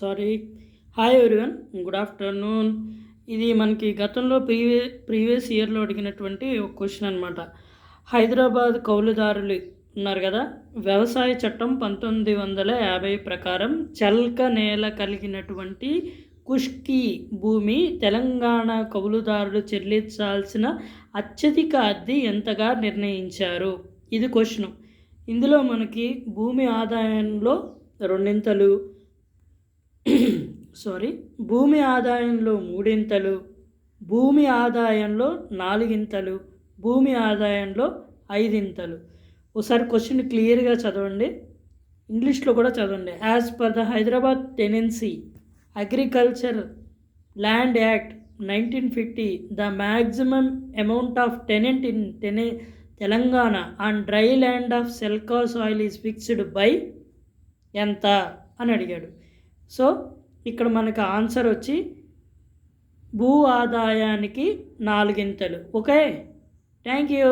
Sorry hi everyone good afternoon ఇది మనకి గతంలో ప్రీవియ ప్రీవియస్ ఇయర్లో అడిగినటువంటి ఒక క్వశ్చన్ అనమాట హైదరాబాద్ కౌలుదారులు ఉన్నారు కదా? వ్యవసాయ చట్టం పంతొమ్మిది వందల యాభై ప్రకారం చల్క నేల కలిగినటువంటి కుష్కి భూమి తెలంగాణ కౌలుదారులు చెల్లించాల్సిన అత్యధిక అద్దె ఎంతగా నిర్ణయించారు? ఇది క్వశ్చన్. ఇందులో మనకి భూమి ఆదాయంలో రెండింతలు సారీ భూమి ఆదాయంలో మూడింతలు భూమి ఆదాయంలో నాలుగింతలు భూమి ఆదాయంలో ఐదింతలు. ఒకసారి క్వశ్చన్ క్లియర్గా చదవండి. ఇంగ్లీష్లో కూడా చదవండి. As per the Hyderabad tenancy agriculture land act nineteen fifty the maximum amount of tenant in టెనె Telangana on dry land of సెల్కా soil is fixed by ఎంత? అని అడిగాడు. సో ఇక్కడ మనకు ఆన్సర్ వచ్చి భూ ఆదాయానికి నాలుగింతలు. ఓకే? Thank you.